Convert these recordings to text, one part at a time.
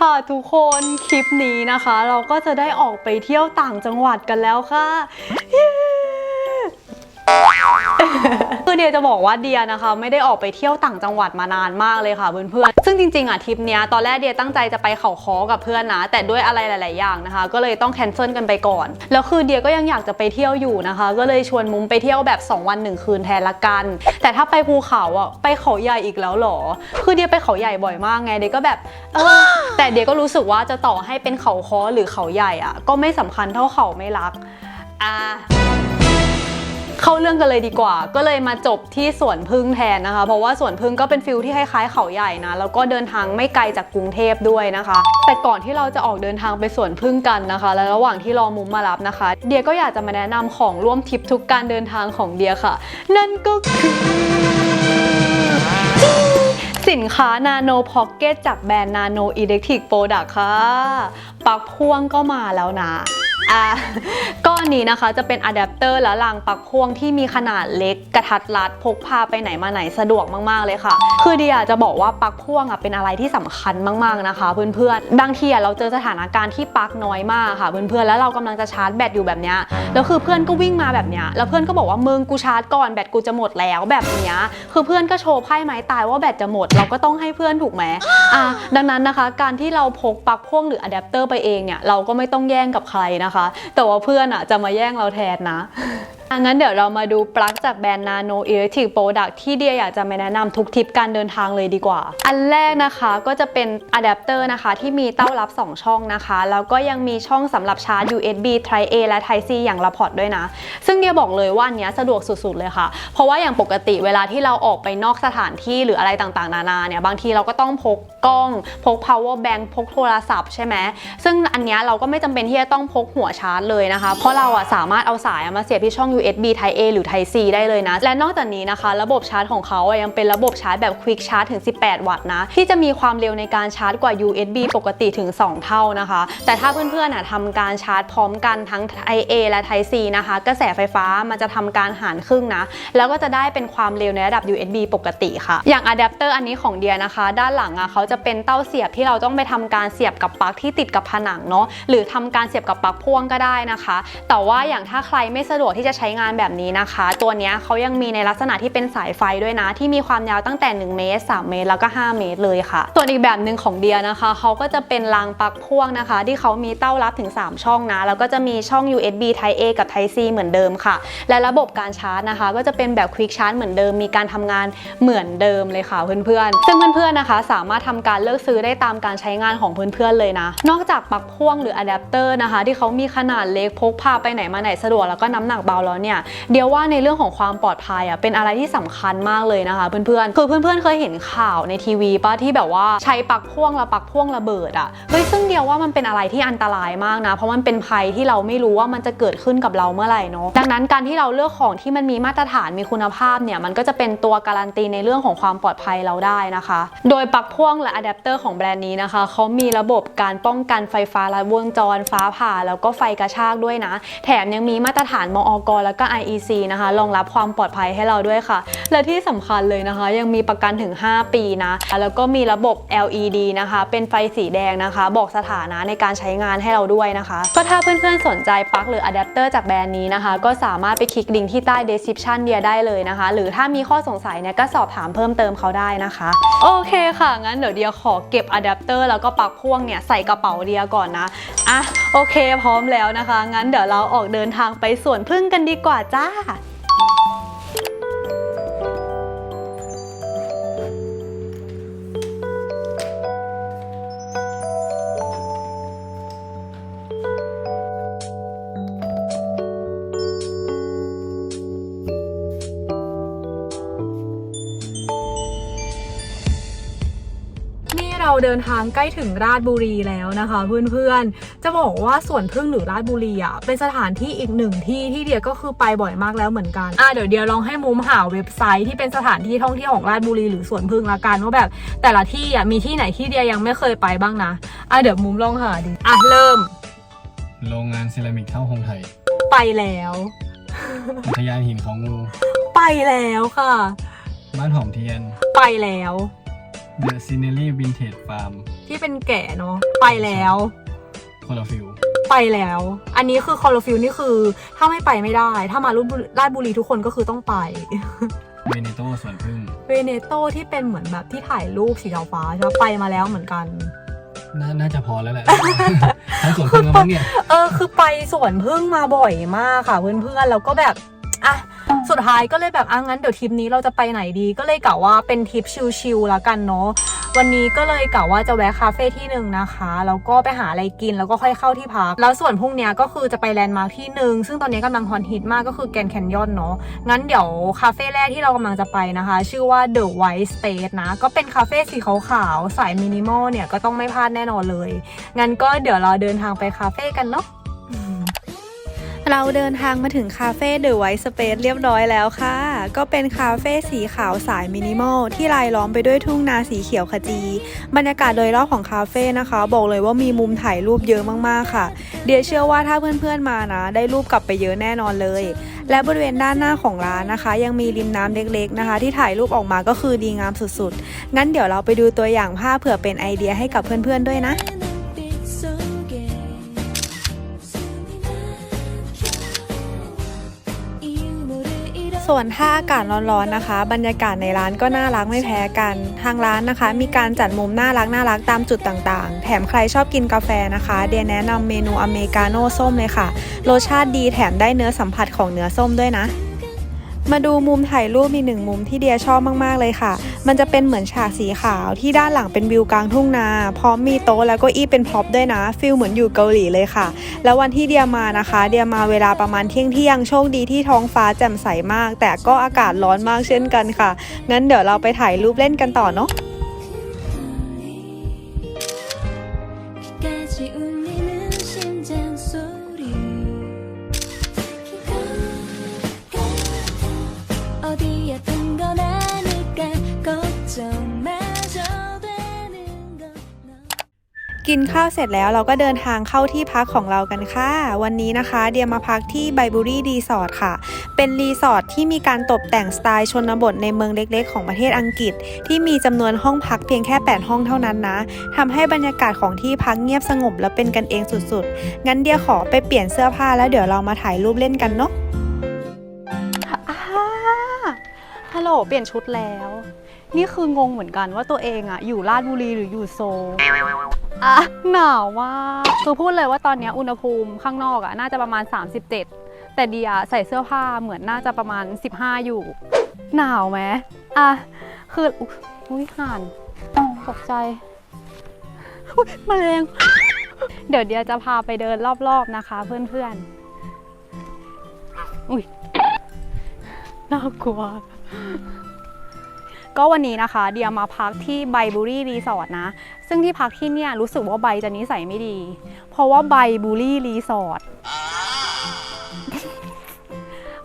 ค่ะทุกคนคลิปนี้นะคะ เราก็จะได้ออกไปเที่ยวต่างจังหวัดกันแล้วค่ะ yeah! คือเดียจะบอกว่าเดียนะคะ ไม่ได้ออกไปเที่ยวต่างจังหวัดมานานมากเลยค่ะเพื่อนๆ ซึ่งจริงๆอะทริปเนี้ยตอนแรกเดียตั้งใจจะไปเขาคอกับเพื่อนนะ แต่ด้วยอะไรหลาย ๆ อย่างนะคะ ก็เลยต้องแคนเซิลกันไปก่อน แล้วคือเดียก็ยังอยากจะไปเที่ยวอยู่นะคะ ก็เลยชวนมุ้มไปเที่ยวแบบ 2 วัน 1 คืนแทนละกัน แต่ถ้าไปภูเขาอะไปเขาใหญ่อีกแล้วเหรอ คือเดียไปเขาใหญ่บ่อยมากไงเดียก็แบบเออแต่เดียก็รู้สึกว่าจะต่อให้เป็นเขาคอหรือเขาใหญ่อะก็ไม่สำคัญเท่าเขาไม่รักอ่า เข้าเรื่องกันเลยดีกว่า ก็เลยมาจบที่สวนพึ่งแทนนะคะ เพราะว่าสวนพึ่งก็เป็นฟิลที่คล้ายๆเขาใหญ่นะแล้วก็เดินทางไม่ไกลจากกรุงเทพด้วยนะคะ แต่ก่อนที่เราจะออกเดินทางไปสวนพึ่งกันนะคะ และระหว่างที่รอมุมมารับนะคะ เดียก็อยากจะมาแนะนำของร่วมทริปทุกการเดินทางของเดียค่ะ นั่นก็คือสินค้า Nano Pocket จากแบรนด์ Nano Electric Product ค่ะ ปักพ่วงก็มาแล้วนะ อะก้อนนี้นะคะจะเป็นอะแดปเตอร์และรางปลั๊กพ่วงที่มีขนาดเล็กกระทัดรัดพกพาไปไหนมาไหนสะดวกมากๆเลยค่ะ คือเดียจะบอกว่าปลั๊กพ่วงอะเป็นอะไรที่สำคัญมากๆนะคะ เพื่อนๆบางทีอะเราเจอสถานการณ์ที่ปลั๊กน้อยมากค่ะเพื่อนๆแล้วเรากำลังจะชาร์จแบตอยู่แบบเนี้ยแล้วคือเพื่อนก็วิ่งมาแบบเนี้ยแล้วเพื่อนก็บอกว่ามึงกูชาร์จก่อนแบตกูจะหมดแล้วแบบเนี้ยคือเพื่อนก็โชว์ไพ่ไม้ตายว่าแบตจะหมดเราก็ต้องให้เพื่อนถูกไหมอะดังนั้นนะคะ การที่เราพกปลั๊กพ่วงหรืออะแดปเตอร์ไปเองเนี่ยเราก็ไม่ต้องแย่งกับใครนะคะแต่ว่าเพื่อนอะจะมาแย่งเราแทนนะอะ งั้นเดี๋ยวเรามาดูปลั๊กจากแบรนด์ Nano Electric Product ที่เดียอยากจะมาแนะนำทุกทิปการเดินทางเลยดีกว่า อันแรกนะคะก็จะเป็นอะแดปเตอร์นะคะที่มีเต้ารับ 2 ช่องนะคะ แล้วก็ยังมีช่องสำหรับชาร์จ USB Type A และ Type C อย่างละพอร์ตด้วยนะ ซึ่งเดียบอกเลยว่าอันเนี้ยสะดวกสุดๆเลยค่ะ เพราะว่าอย่างปกติเวลาที่เราออกไปนอกสถานที่หรืออะไรต่างๆ นานาเนี่ยบางทีเราก็ต้องพกกล้อง พก power bank พกโทรศัพท์ใช่ไหมซึ่งอันเนี้ยเราก็ไม่จำเป็นที่จะต้องพกหัวชาร์จเลยนะคะ เพราะเราอะสามารถเอาสายมาเสียบที่ช่อง USB Type A หรือ Type C ได้เลยนะ และนอกจากนี้นะคะ ระบบชาร์จของเขาอะยังเป็นระบบชาร์จแบบ Quick Charge ถึง 18 วัตต์นะ ที่จะมีความเร็วในการชาร์จกว่า USB ปกติถึง 2 เท่านะคะ แต่ถ้าเพื่อนๆอะทำการชาร์จพร้อมกันทั้ง Type A และ Type C นะคะ กระแสไฟฟ้ามันจะทำการหารครึ่งนะ แล้วก็จะได้เป็นความเร็วในระดับ USB ปกติค่ะ อย่างอะแดปเตอร์อันนี้ของเดียนะคะ ด้านหลังอะเขาจะเป็นเต้าเสียบที่เราต้องไปทำการเสียบกับปลั๊กที่ติดกับผนังเนาะหรือทำการเสียบกับปลั๊กพ่วงก็ได้นะคะ แต่ว่าอย่างถ้าใครไม่สะดวกที่จะใช้งานแบบนี้นะคะ ตัวนี้เขายังมีในลักษณะที่เป็นสายไฟด้วยนะ ที่มีความยาวตั้งแต่ 1 เมตร 3 เมตร แล้วก็ 5 เมตรเลยค่ะ ส่วนอีกแบบหนึ่งของเดียนะคะเขาก็จะเป็นรางปลั๊กพ่วงนะคะ ที่เขามีเต้ารับถึง 3 ช่องนะ แล้วก็จะมีช่อง USB Type A กับ Type C เหมือนเดิมค่ะ และระบบการชาร์จนะคะ ก็จะเป็นแบบ Quick Charge เหมือนเดิม มีการทำงานเหมือนเดิมเลยค่ะเพื่อนๆ ซึ่งเพื่อนๆนะคะ สามารถทำการเลือกซื้อได้ตามการใช้งานของเพื่อนๆเลยนะ นอกจากปลั๊กพ่วงหรืออะแดปเตอร์นะคะ ที่เขามีขนาดเล็กพกพาไปไหนมาไหนสะดวกแล้วก็น้ำหนักเบาแล้วเนี่ยเดียวว่าในเรื่องของความปลอดภัยอะเป็นอะไรที่สำคัญมากเลยนะคะ เพื่อนๆคือเพื่อนๆเคยเห็นข่าวในทีวีป่ะที่แบบว่าใช้ปลั๊กพ่วงล้วปลั๊กพ่วงระเบิดอะเฮ้ยซึ่งเดียวว่ามันเป็นอะไรที่อันตรายมากนะ เพราะมันเป็นภัยที่เราไม่รู้ว่ามันจะเกิดขึ้นกับเราเมื่อไหร่เนาะดังนั้นการที่เราเลือกของที่มันมีมาตรฐานมีคุณภาพเนี่ยมันก็จะเป็นตัวการันตีในเรื่องของความปลอดภัยเราได้นะคะ โดยปลั๊กพ่วงและอะแดปเตอร์ของแบรนด์นี้นะคะเขามีระบบการป้องกันไฟฟ้าลัดวงจรฟ้าผ่า แล้วก็ไฟกระชากด้วยนะ แถมยังมีมาตรฐานมอกแล้วก็ IEC นะคะรองรับความปลอดภัยให้เราด้วยค่ะ และที่สำคัญเลยนะคะ ยังมีประกันถึง 5 ปีนะ แล้วก็มีระบบ LED นะคะ เป็นไฟสีแดงนะคะ บอกสถานะในการใช้งานให้เราด้วยนะคะ ก็ถ้าเพื่อนๆสนใจปลั๊กหรืออะแดปเตอร์จากแบรนด์นี้นะคะ ก็สามารถไปคลิกลิงก์ที่ใต้ description เดียได้เลยนะคะ หรือถ้ามีข้อสงสัยเนี่ยก็สอบถามเพิ่มเติมเขาได้นะคะ โอเคค่ะ งั้นเดี๋ยวเดียขอเก็บอะแดปเตอร์แล้วก็ปลั๊กพ่วงเนี่ยใส่กระเป๋าเดียก่อนนะอะโอเค พร้อมแล้วนะคะ งั้นเดี๋ยวเราออกเดินทางไปสวนพึ่งกันดีีกว่าจ้า เราเดินทางใกล้ถึงราชบุรีแล้วนะคะ เพื่อนๆ จะบอกว่าสวนพึ่งหรือราชบุรีอะเป็นสถานที่อีกหนึ่งที่ที่เดียก็คือไปบ่อยมากแล้วเหมือนกันอะเดี๋ยวเดียลองให้มุมหาเว็บไซต์ที่เป็นสถานที่ท่องเที่ยวของราชบุรีหรือสวนพึ่งละกันว่าแบบแต่ละที่อะมีที่ไหนที่เดียยังไม่เคยไปบ้างนะอะเดี๋ยวมุมลองหาดิอะเริ่ม โรงงานเซรามิกเท่าคงไทยไปแล้วอุทยานหินเขางูไปแล้วค่ะ บ้านหอมเทียนไปแล้ว The Scenery Vintage Farm ที่เป็นแก่เนาะไปแล้วคอลฟิลไปแล้ว อันนี้คือคอร์ฟิลนี่คือถ้าไม่ไปไม่ได้ ถ้ามาราชบุรีทุกคนก็คือต้องไป เวเนโตสวนพึ่ง เวเนโตที่เป็นเหมือนแบบที่ถ่ายรูปสีดาวฟ้าใช่ปะไปมาแล้วเหมือนกันนาน่าจะพอแล้วแหละ ทั้งสวนพึ่งแล้วมั้งเนี่ย เออ คือไปสวนพึ่งมาบ่อยมากค่ะเพื่อนๆ แล้วก็แบบ อะสุดท้ายก็เลยแบบอะงั้นเดี๋ยวทริปนี้เราจะไปไหนดี ก็เลยกะว่าเป็นทริปชิลๆแล้วกันเนาะวันนี้ก็เลยกะว่าจะแวะคาเฟ่ที่หนึ่งนะคะแล้วก็ไปหาอะไรกินแล้วก็ค่อยเข้าที่พัก แล้วส่วนพรุ่งนี้ก็คือจะไปแลนด์มาร์คที่หนึ่งซึ่งตอนนี้กำลังฮอตฮิตมากก็คือแกนแคนยอนเนาะงั้นเดี๋ยวคาเฟ่แรกที่เรากำลังจะไปนะคะ ชื่อว่า The White Space นะ ก็เป็นคาเฟ่สีขาวๆสายมินิมอลเนี่ยก็ต้องไม่พลาดแน่นอนเลยงั้นก็เดี๋ยวเราเดินทางไปคาเฟ่กันเนาะ เราเดินทางมาถึงคาเฟ่เดอะไวท์สเปซเรียบร้อยแล้วค่ะ ก็เป็นคาเฟ่สีขาวสายมินิมอลที่รายล้อมไปด้วยทุ่งนาสีเขียวขจี บรรยากาศโดยรอบของคาเฟ่นะคะ บอกเลยว่ามีมุมถ่ายรูปเยอะมากๆค่ะ เดียเชื่อว่าถ้าเพื่อนๆมานะ ได้รูปกลับไปเยอะแน่นอนเลย และบริเวณด้านหน้าของร้านนะคะ ยังมีริมน้ำเล็กๆนะคะ ที่ถ่ายรูปออกมาก็คือดีงามสุดๆงั้นเดี๋ยวเราไปดูตัวอย่างภาพเผื่อเป็นไอเดียให้กับเพื่อนๆด้วยนะ ส่วนถ้าอากาศร้อนๆนะคะ บรรยากาศในร้านก็น่ารักไม่แพ้กัน ทางร้านนะคะ มีการจัดมุมน่ารักน่ารักตามจุดต่างๆ แถมใครชอบกินกาแฟนะคะ เดียแนะนำเมนูอเมริกาโน่ส้มเลยค่ะ รสชาติดีแถมได้เนื้อสัมผัสของเนื้อส้มด้วยนะ มาดูมุมถ่ายรูปมีหนึ่งมุมที่เดียชอบมาก ๆ เลยค่ะ มันจะเป็นเหมือนฉากสีขาวที่ด้านหลังเป็นวิวกลางทุ่งนา พร้อมมีโต๊ะแล้วก็อี้เป็นพร็อพด้วยนะฟิลเหมือนอยู่เกาหลีเลยค่ะ แล้ววันที่เดียมานะคะ เดียมาเวลาประมาณเที่ยงเที่ยงโชคดีที่ท้องฟ้าแจ่มใสมาก แต่ก็อากาศร้อนมากเช่นกันค่ะ งั้นเดี๋ยวเราไปถ่ายรูปเล่นกันต่อเนาะ กินข้าวเสร็จแล้วเราก็เดินทางเข้าที่พักของเรากันค่ะ วันนี้นะคะเดียมาพักที่ไบบูรี่รีสอร์ทค่ะ เป็นรีสอร์ทที่มีการตกแต่งสไตล์ชนบทในเมืองเล็กๆ ของประเทศอังกฤษ ที่มีจำนวนห้องพักเพียงแค่ 8 ห้องเท่านั้นนะทำให้บรรยากาศของที่พักเงียบสงบและเป็นกันเองสุดๆ งั้นเดียขอไปเปลี่ยนเสื้อผ้าแล้วเดี๋ยวเรามาถ่ายรูปเล่นกันเนาะฮัลโหลเปลี่ยนชุดแล้ว นี่คืองงเหมือนกันว่าตัวเองอะอยู่ราชบุรีหรืออยู่โซ อะหนาวมากคือพูดเลยว่าตอนนี้อุณหภูมิข้างนอกอะน่าจะประมาณ 37 แต่เดียใส่เสื้อผ้าเหมือนน่าจะประมาณ 15 อยู่ หนาวไหมอะคืออุ้ยห่านตกใจอุ๊ยแมลงเดี๋ยวเดียจะพาไปเดินรอบๆนะคะ เพื่อนๆอุ้ยน่ากลัว ก็วันนี้นะคะเดียมาพักที่ไบบูรี่รีสอร์ทนะ ซึ่งที่พักที่เนี่ยรู้สึกว่าใบจะนิสัยไม่ดี เพราะว่าไบบูรี่รีสอร์ท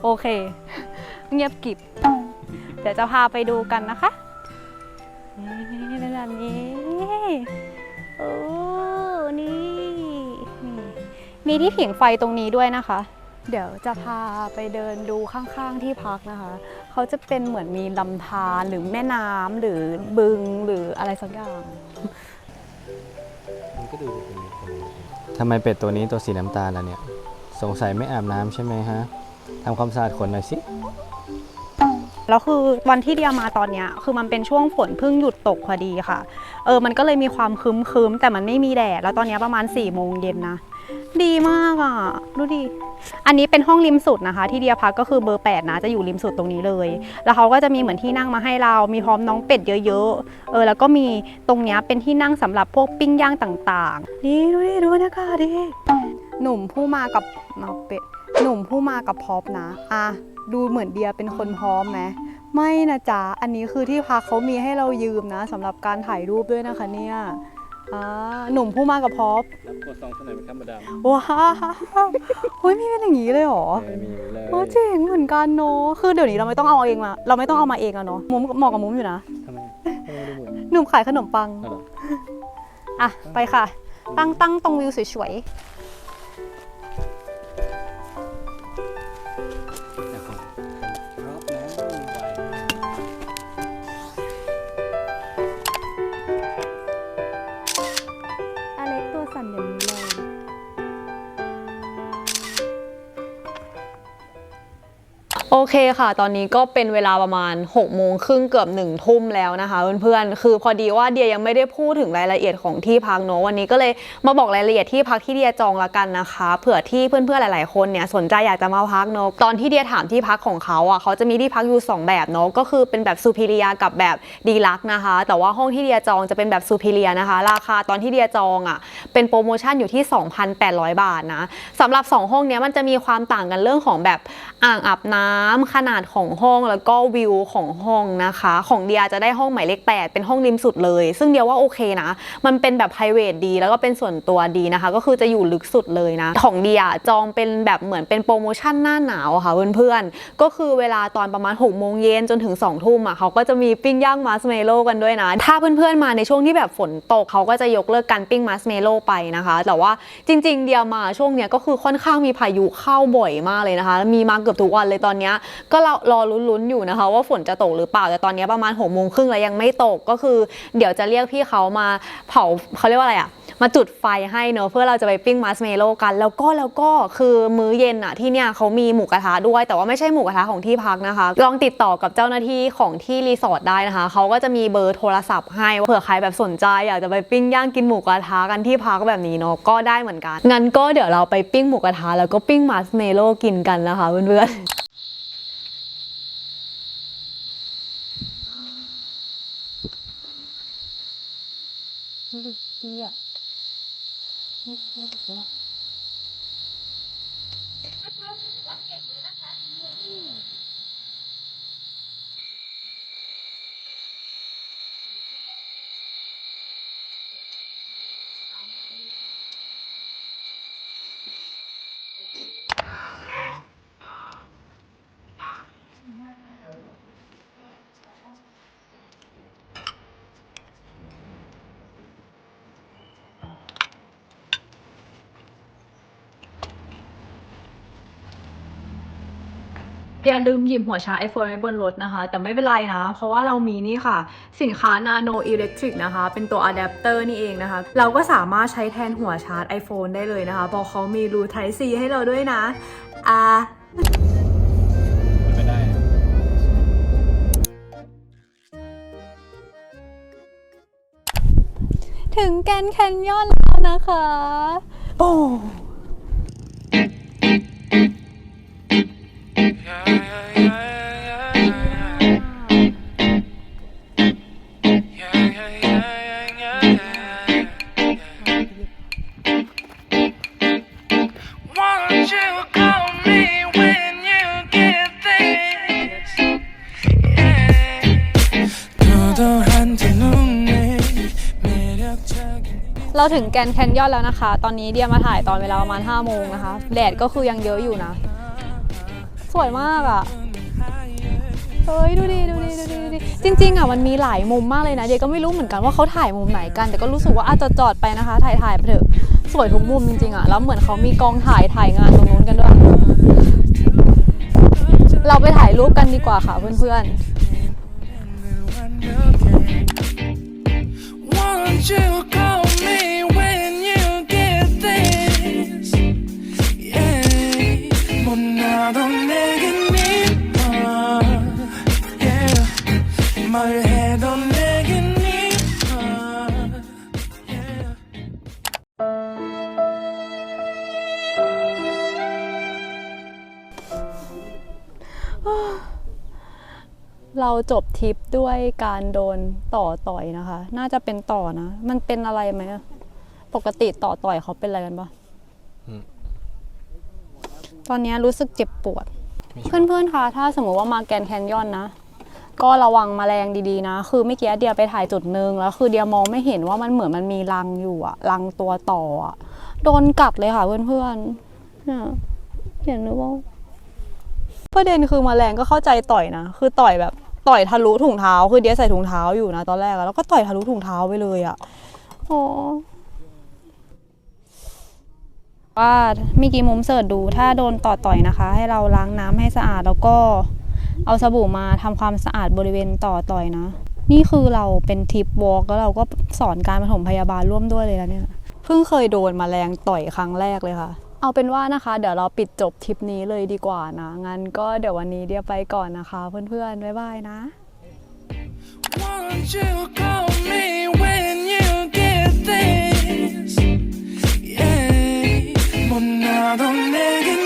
โอเค เงียบกิบ เดี๋ยวจะพาไปดูกันนะคะนี่เป็นแบบนี้โอ้นี่ มีที่ผิงไฟตรงนี้ด้วยนะคะ เดี๋ยวจะพาไปเดินดูข้างๆที่พักนะคะ เขาจะเป็นเหมือนมีลำธารหรือแม่น้ำหรือบึงหรืออะไรสักอย่างทำไมเป็ดตัวนี้ตัวสีน้ำตาลล่ะเนี่ย สงสัยไม่อาบน้ำใช่ไหมฮะทำความสะอาดขนหน่อยสิแล้วคือวันที่เดียมาตอนเนี้ยคือมันเป็นช่วงฝนเพิ่งหยุดตกพอดีค่ะ เออมันก็เลยมีความครึ้มๆแต่มันไม่มีแดดแล้วตอนเนี้ยประมาณ4ี่โมงเย็นนะ ดีมากอะ ดูดิ อันนี้เป็นห้องริมสุดนะคะ ที่เดียพักก็คือเบอร์ 8 นะ จะอยู่ริมสุดตรงนี้เลย แล้วเขาก็จะมีเหมือนที่นั่งมาให้เรา มีพร้อมน้องเป็ดเยอะๆ เออ แล้วก็มีตรงนี้เป็นที่นั่งสำหรับพวกปิ้งย่างต่างๆ นี่ดูดิดูบรรยากาศดิ หนุ่มผู้มากับน้องเป็ด หนุ่มผู้มากับพร็อพนะ อะ ดูเหมือนเดียเป็นคนพร้อมไหมไม่นะจ๊ะ อันนี้คือที่พักเขามีให้เรายืมนะสำหรับการถ่ายรูปด้วยนะคะเนี่ย อ่าหนุ่มผู้มากับพร็อพรับกดซองเท่าไหร่ครับมาดามว้าวเฮ้ยมีเป็นอย่างนี้เลยเหรอมีเลยโอ้เจ๋งเหมือนกันเนาะคือเดี๋ยวนี้เราไม่ต้องเอาเองมา เราไม่ต้องเอามาเองอะเนาะมุมเหมาะกับมุมอยู่นะทำไมทำไมดูเหมือนหนุ่มขายขนมปังอ๋อเหรออะ ไปค่ะ ตั้งตั้งตรงวิวสวยแโอเคค่ะ ตอนนี้ก็เป็นเวลาประมาณ6กโมงครึ่งเกือบ1นึ่ทุ่มแล้วนะคะเพื่อนๆ คือพอดีว่าเดียยังไม่ได้พูดถึงรายละเอียดของที่พักเนอะวันนี้ก็เลยมาบอกรายละเอียดที่พักที่เดียจองละกันนะคะเผื่อที่เพื่อนๆหลายๆคนเนี่ยสนใจอยากจะมาพักเนอะตอนที่เดียถามที่พักของเขาอะเขาจะมีที่พักอยู่ 2 แบบเนอะก็คือเป็นแบบซูพิเรียกับแบบดีลักนะคะ แต่ว่าห้องที่เดียจองจะเป็นแบบซูพิเรียนะคะ ราคาตอนที่เดียจองอะเป็นโปรโมชั่นอยู่ที่ 2,800 บาทนะสำหรับ 2 ห้องเนี้ยมันจะมีความต่างกันเรื่องของแบบอ่างอาบน้ำขนาดของห้องแล้วก็วิวของห้องนะคะ ของเดียจะได้ห้องหมายเลข 8 เป็นห้องริมสุดเลย ซึ่งเดียว่าโอเคนะ มันเป็นแบบ p r i v a t ดี แล้วก็เป็นส่วนตัวดีนะคะ ก็คือจะอยู่ลึกสุดเลยนะ ของเดียจองเป็นแบบเหมือนเป็นโปรโมชั่นหน้าหนาวค่ะเพื่อนๆ ก็คือเวลาตอนประมาณ6โมงเย็นจนถึง2ทุ่มอะเขาก็จะมีปิ้งย่างมาร์ชเมลโล่กันด้วยนะ ถ้าเพื่อนๆมาในช่วงที่แบบฝนตกเขาก็จะยกเลิกการปิ้งมาร์ชเมลโล่ไปนะคะ แต่ว่าจริง ๆ เดียมาช่วงเนี้ยก็คือค่อนข้างมีพายุเข้าบ่อยมากเลยนะคะ มีมาเกือบทุกวันเลยตอนเนี้ยก็รอรอลุ้นๆอยู่นะคะ ว่าฝนจะตกหรือเปล่าแต่ตอนนี้ประมาณ6โมงครึ่งแล้วยังไม่ตกก็คือ เดี๋ยวจะเรียกพี่เขามาเผาเขาเรียกว่าอะไรอะมาจุดไฟให้เนอะเพื่อเราจะไปปิ้งมาร์ชเมลโล่กัน แล้วก็แล้วก็คือมื้อเย็นอะที่เนี่ยเขามีหมูกระทะด้วย แต่ว่าไม่ใช่หมูกระทะของที่พักนะคะ ลองติดต่อกับเจ้าหน้าที่ของที่รีสอร์ทได้นะคะเขาก็จะมีเบอร์โทรศัพท์ให้เผื่อใครแบบสนใจอยากจะไปปิ้งย่างกินหมูกระทะกันที่พักแบบนี้เนาะก็ได้เหมือนกันงั้นก็เดี๋ยวเราไปปิ้งหมูกระทะแล้วก็ปิ้งมาร์ชเมโลกินกันนะคะเพื่อนๆ 第一，嗯，行。 อย่าลืมหยิบหัวชาร์จ iPhone ไว้บนรถนะคะ แต่ไม่เป็นไรนะ เพราะว่าเรามีนี่ค่ะ สินค้า Nano Electric นะคะ เป็นตัวอะแดปเตอร์นี่เองนะคะ เราก็สามารถใช้แทนหัวชาร์จ iPhone ได้เลยนะคะเพราะเขามีรู Type C ให้เราด้วยนะอ่าไม่ได้นะถึงแกนแคนยอนแล้วนะคะ โอ้ เราถึงแกนแคนยอนแล้วนะคะ ตอนนี้เดียมาถ่ายตอนเวลาประมาณ5โมงนะคะ แดดก็คือยังเยอะอยู่นะ สวยมากอะ่ะ เฮ้ย ดูดิ ดูดิ ดูดิดู จริงๆอะมันมีหลายมุมมากเลยนะเดียก็ไม่รู้เหมือนกันว่าเขาถ่ายมุมไหนกัน แต่ก็รู้สึกว่าอาจจะจอดไปนะคะ ถ่ายถ่ายไปเถอะสวยทุกมุมจริงๆอะแล้วเหมือนเขามีกองถ่ายถ่ายงานตรงนู้นกันด้วย เราไปถ่ายรูปกันดีกว่าค่ะเพื่อนๆ Won't you call 해도 내겐 이뻐. Yeah. เราจบทริปด้วยการโดนต่อต่อยนะคะ น่าจะเป็นต่อนะ มันเป็นอะไรไหมอะปกติต่อต่อยเขาเป็นอะไรกันปะตอนนี้รู้สึกเจ็บปวด เพื่อนๆ คะ ถ้าสมมติว่ามาแกรนด์แคนยอนนะ ก็ระวังแมลงดีๆนะ คือเมื่อกี้เดียไปถ่ายจุดหนึ่งแล้วคือเดียมองไม่เห็นว่ามันเหมือนมันมีรังอยู่อะรังตัวต่ออะโดนกัดเลยค่ะเพื่อนๆเนี่ยเห็นหรือเปล่าประเด็นคือมแมลงก็เข้าใจต่อยนะ คือต่อยแบบต่อยทะลุถุงเท้า คือเดียใส่ถุงเท้าอยู่นะตอนแรกอะแล้วก็ต่อยทะลุถุงเท้าไปเลยอะโอ้ว่าเมื่อกี้มุมเสิร์ชดูถ้าโดนต่อต่อยนะคะ ให้เราล้างน้ำให้สะอาดแล้วก็ เอาสบู่มาทำความสะอาดบริเวณต่อต่อยนะ นี่คือเราเป็นทิปวอล์กแล้วเราก็สอนการปฐมพยาบาลร่วมด้วยเลยแล้วเนี่ยเพิ่งเคยโดนมาแรงต่อยครั้งแรกเลยค่ะ เอาเป็นว่านะคะ เดี๋ยวเราปิดจบทริปนี้เลยดีกว่านะงั้นก็เดี๋ยววันนี้เดียไปก่อนนะคะ เพื่อนๆบ๊ายบายนะ Yeah. 뭐 나도 내겐